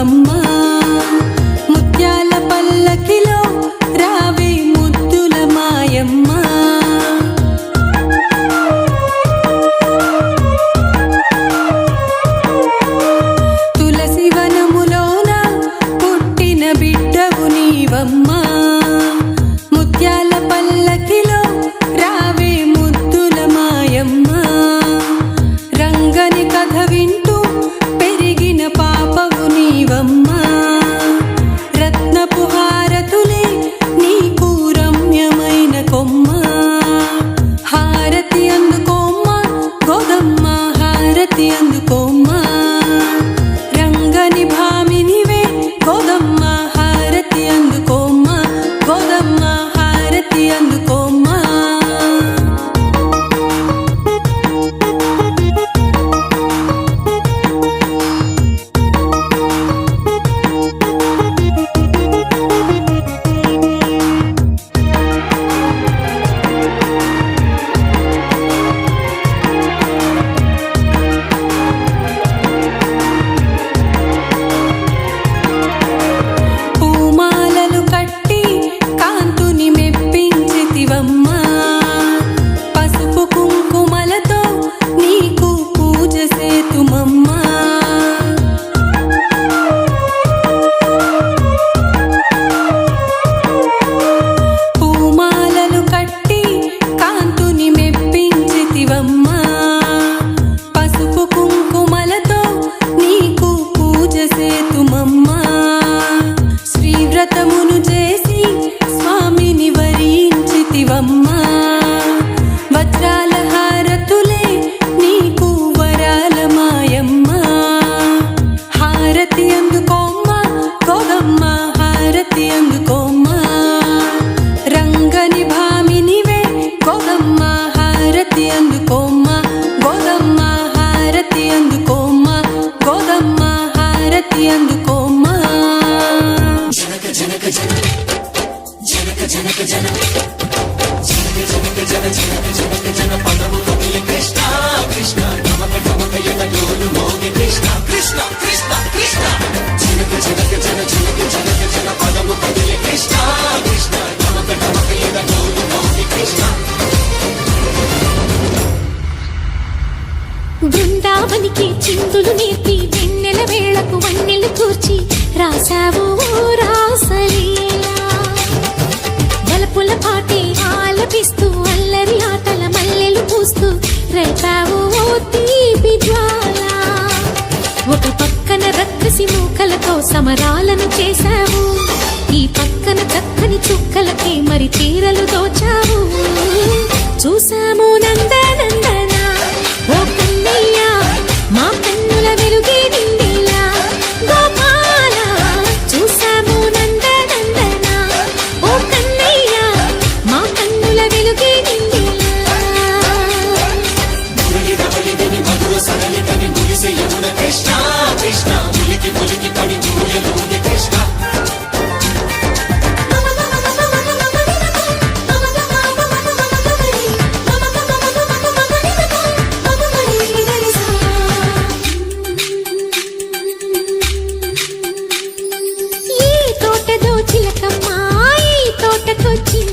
அம்மா find a. Janaka జన జనక జనక బృందావనికి చిందులు నేర్పి వెన్నెల వేళకు వన్నెలు కూర్చి రాశావు సమరాలను చేశావు. ఈ పక్కన చక్కని చుక్కలకి మరి తీరలు దోచావు. చూసాము একটা কচি